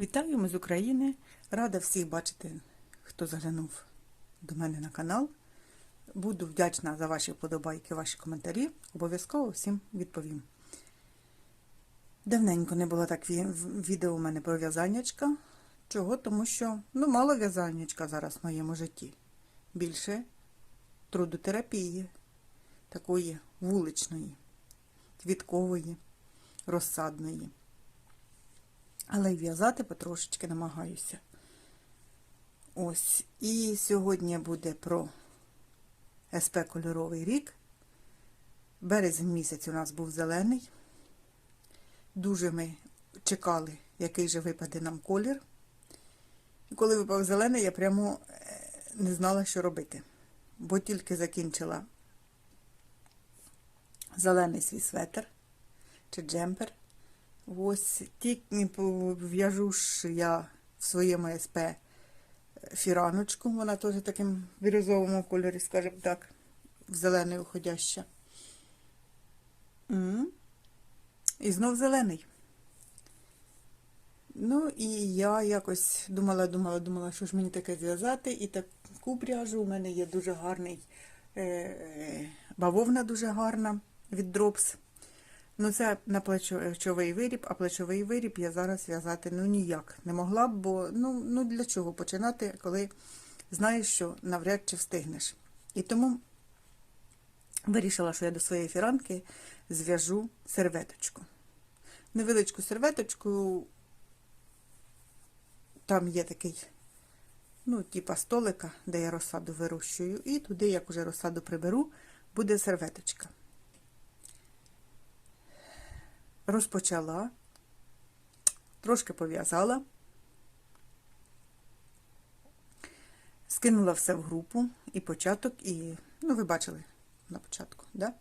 Вітаю ми з України. Рада всіх бачити, хто заглянув до мене на канал. Буду вдячна за ваші вподобайки, ваші коментарі. Обов'язково всім відповім. Давненько не було так відео у мене про в'язаннячка. Чого? Тому що ну, мало в'язаннячка зараз в моєму житті. Більше трудотерапії, такої вуличної, квіткової, розсадної. Але й в'язати потрошечки намагаюся. Ось. І сьогодні буде про СП кольоровий рік. Березень місяць у нас був зелений. Дуже ми чекали, який же випаде нам колір. І коли випав зелений, я прямо е, не знала, що робити. Бо тільки закінчила зелений свій светр чи джемпер. Ось тільки в'яжу ж я в своєму СП фіраночку, вона теж таким бірюзовому кольорі, скажімо так, в зелений уходяща. І знов зелений. Ну, і я якось думала, думала, думала, що ж мені таке зв'язати. І таку пряжу у мене є дуже гарний е, бавовна дуже гарна від Drops. Ну, це на плечовий виріб, а плечовий виріб я зараз в'язати ну ніяк не могла б, бо ну, ну для чого починати, коли знаєш, що навряд чи встигнеш. І тому вирішила, що я до своєї фіранки зв'яжу серветочку. Невеличку серветочку, там є такий, ну, типа столика, де я розсаду вирощую, і туди, як уже розсаду приберу, буде серветочка. Розпочала, трошки пов'язала, скинула все в групу і початок, і, ну, ви бачили на початку, да?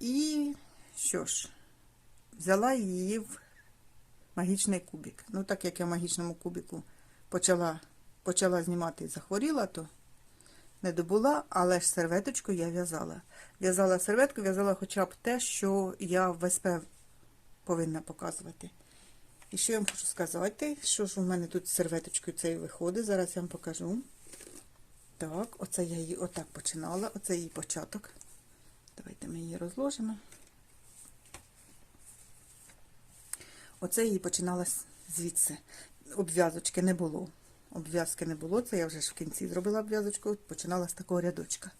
І що ж, взяла її в магічний кубик. Ну, так як я в магічному кубику почала, почала знімати і захворіла, то не добула, але ж серветочку я в'язала. В'язала серветку, в'язала хоча б те, що я в СП повинна показувати. І що я вам хочу сказати, що ж у мене тут з серветочкою цією виходить. Зараз я вам покажу. Так, оце я її отак починала, оце її початок. Давайте ми її розложимо. Оце її починала звідси. Обв'язочки не було. Обв'язки не було, це я вже ж в кінці зробила обв'язочку, починала з такого рядочка.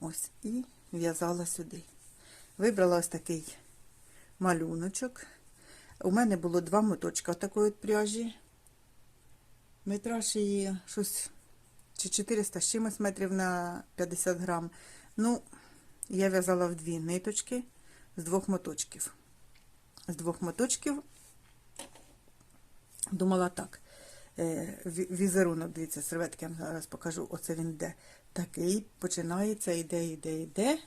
Ось, і в'язала сюди. Вибрала ось такий малюночок. У мене було два моточка такої пряжі. Метраж її щось чи 400 з чимось метрів на 50 грам. Ну, я в'язала в дві ниточки з двох моточків. З двох моточків думала так. Е, візерунок, дивіться, серветки я зараз покажу. Оце він йде. Такий починається, йде, йде, йде.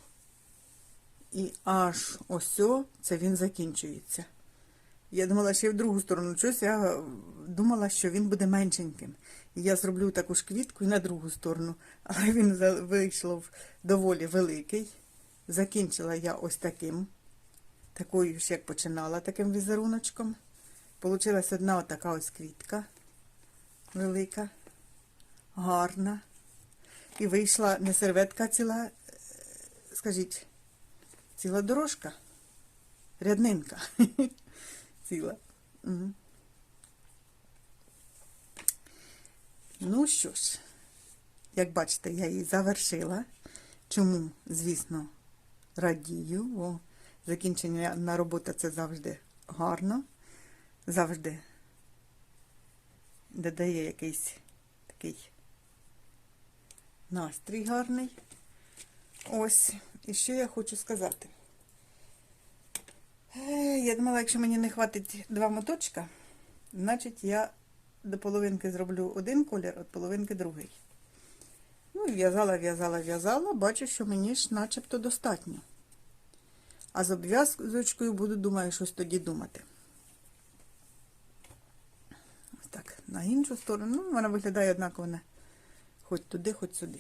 І аж ось це він закінчується. Я думала, що в другу сторону щось, я думала, що він буде меншеньким. І я зроблю таку ж квітку і на другу сторону. Але він вийшов доволі великий. Закінчила я ось таким, такою ж, як починала таким візеруночком. Получилась одна отака ось квітка велика, гарна. І вийшла не серветка ціла, скажіть, ціла дорожка, ряднинка ціла. Ну що ж, як бачите, я її завершила. Чому, звісно, радію, бо закінчення на робота це завжди гарно, завжди додає якийсь такий настрій гарний. Ось, і що я хочу сказати. Е, Я думала, якщо мені не хватить два моточка, значить я до половинки зроблю один колір, від половинки другий. Ну, в'язала, в'язала, в'язала, бачу, що мені ж начебто достатньо. А з обв'язочкою буду, думаю, щось тоді думати. Так, на іншу сторону, ну, вона виглядає однаково хоч туди, хоч сюди.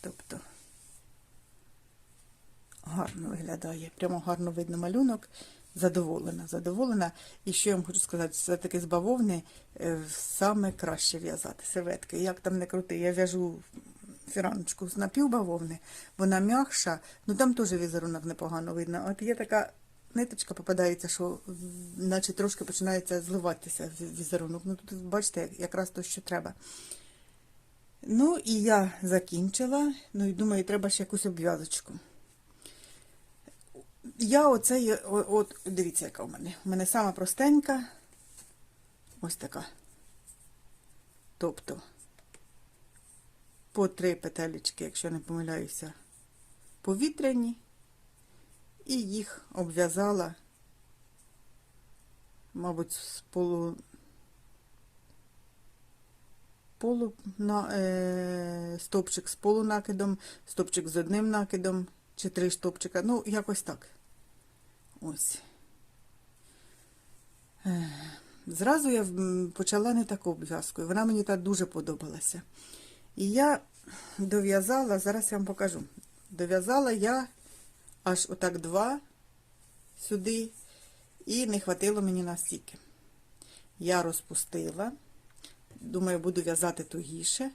Тобто гарно виглядає, прямо гарно видно малюнок. задоволена. Задоволена. І що я вам хочу сказати, все-таки з бавовни е, саме краще в'язати серветки. Як там не крути, я в'яжу фіраночку з напівбавовни, вона м'якша, ну там теж візерунок непогано видно. От є така ниточка попадається, що наче трошки починається зливатися візерунок. Ну тут, бачите, якраз то, що треба. Ну і я закінчила. Ну і думаю, треба ще якусь обв'язочку. Я оце, є- о- от, дивіться, яка у мене. У мене сама простенька. Ось така. Тобто, по три петелечки, якщо не помиляюся, повітряні. І їх обв'язала, мабуть, з полу, полу на, е, стовпчик з полунакидом, стовпчик з одним накидом, чи три стовпчика. Ну, якось так. Ось. Е, Зразу я почала не таку обв'язкою. Вона мені так дуже подобалася. І я дов'язала, зараз я вам покажу. Дов'язала я аж отак два сюди, і не хватило мені настільки. Я розпустила. Думаю, буду в'язати тугіше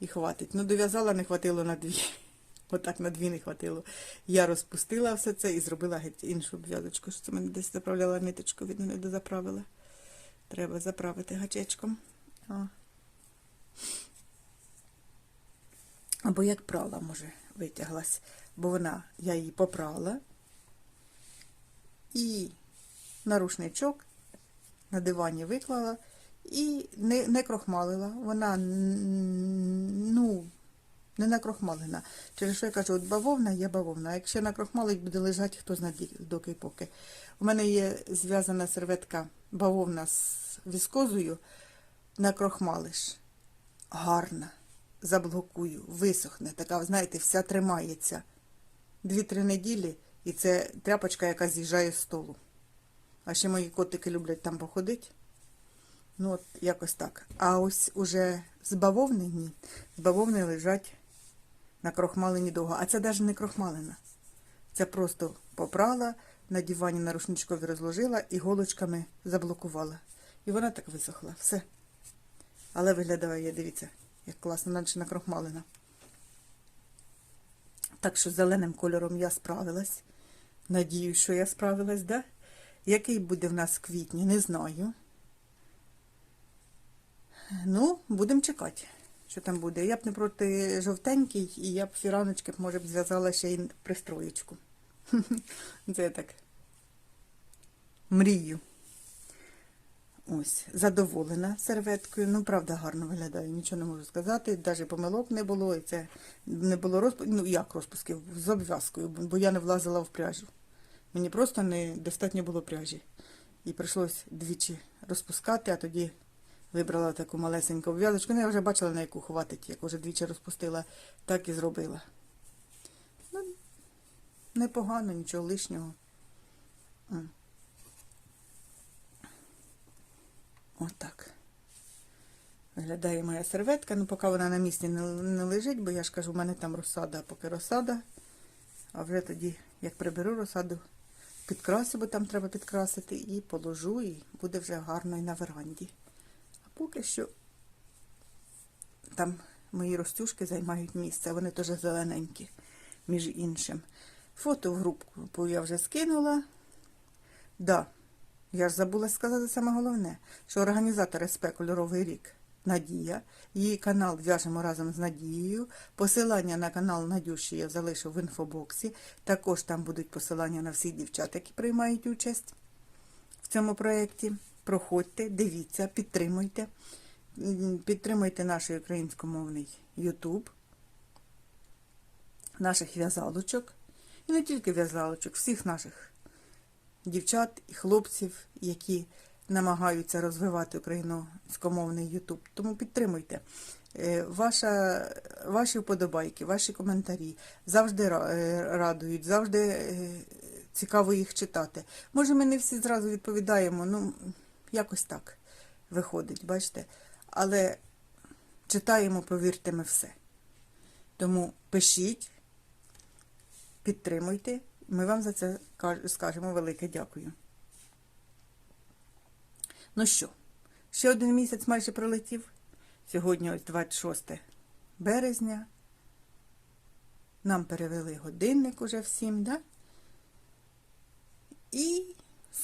і хватить. Ну, дов'язала, не хватило на дві. Отак на дві не хватило. Я розпустила все це і зробила геть іншу обв'язочку. Що це мене десь заправляла ниточку, видно, не дозаправила. Треба заправити гачечком. О. Або як прала, може, витяглась. Бо вона, я її попрала. І на рушничок на дивані виклала і не, не крохмалила. Вона, ну, не накрохмалена. Через що я кажу, от бавовна є бавовна. А якщо накрохмалить, буде лежати хто знає доки поки. У мене є зв'язана серветка бавовна з віскозою, накрохмалиш. Гарна. Заблокую, висохне, така, знаєте, вся тримається. Дві-три неділі, і це тряпочка, яка з'їжджає з столу. А ще мої котики люблять там походити. Ну, от якось так. А ось уже з бавовни ні. З бавовни лежать на крохмалені довго. А це навіть не крохмалена. Це просто попрала, на дивані на рушничкові розложила і голочками заблокувала. І вона так висохла. Все. Але виглядає, дивіться, як класно, наче накрохмалена. Так що зеленим кольором я справилась. Надію, що я справилась, да? Який буде в нас в квітні, не знаю. Ну, будемо чекати, що там буде. Я б не проти жовтенький, і я б фіраночки, може б, зв'язала ще й пристроєчку. Це я так мрію. Ось, задоволена серветкою. Ну, правда, гарно виглядає, нічого не можу сказати. Навіть помилок не було, і це не було розпусків. Ну, як розпусків? З обв'язкою, бо я не влазила в пряжу. Мені просто не достатньо було пряжі. І прийшлось двічі розпускати, а тоді вибрала таку малесеньку обв'язочку. Ну, я вже бачила, на яку хватить, як вже двічі розпустила, так і зробила. Ну, непогано, нічого лишнього. Отак. Виглядає моя серветка. Ну, поки вона на місці не, не лежить, бо я ж кажу, в мене там розсада, а поки розсада. А вже тоді, як приберу розсаду, підкрасю, бо там треба підкрасити, і положу, і буде вже гарно і на веранді. Поки що там мої ростюшки займають місце, вони теж зелененькі, між іншим. Фото в групу я вже скинула. Да, я ж забула сказати саме головне, що організатор СП Кольоровий рік Надія. Її канал в'яжемо разом з Надією. Посилання на канал Надюші я залишу в інфобоксі. Також там будуть посилання на всіх дівчат, які приймають участь в цьому проєкті. Проходьте, дивіться, підтримуйте. Підтримуйте наш українськомовний YouTube, наших в'язалочок. І не тільки в'язалочок, всіх наших дівчат і хлопців, які намагаються розвивати українськомовний Ютуб. Тому підтримуйте. Е, Ваша, ваші вподобайки, ваші коментарі завжди е, радують, завжди е, цікаво їх читати. Може, ми не всі зразу відповідаємо, ну, якось так виходить, бачите. Але читаємо, повірте, ми все. Тому пишіть, підтримуйте Ми вам за це скажемо велике дякую. Ну що, ще один місяць майже пролетів. Сьогодні ось 26 березня. Нам перевели годинник уже всім, да? І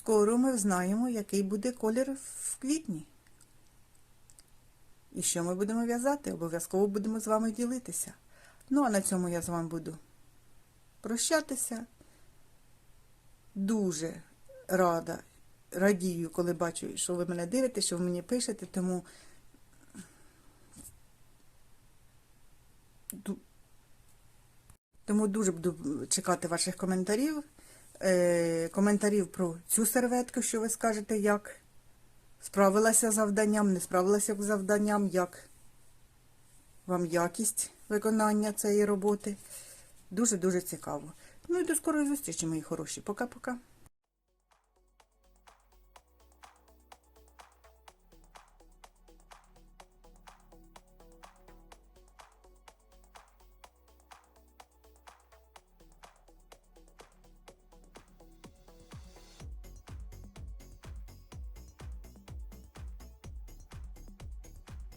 скоро ми знаємо, який буде колір в квітні. І що ми будемо в'язати? Обов'язково будемо з вами ділитися. Ну, а на цьому я з вами буду прощатися. Дуже рада, радію, коли бачу, що ви мене дивитесь, що ви мені пишете, тому тому дуже буду чекати ваших коментарів. Е, коментарів про цю серветку, що ви скажете, як справилася з завданням, не справилася з завданням, як вам якість виконання цієї роботи. Дуже-дуже цікаво. Ну і до скорої зустрічі, мої хороші. Пока-пока.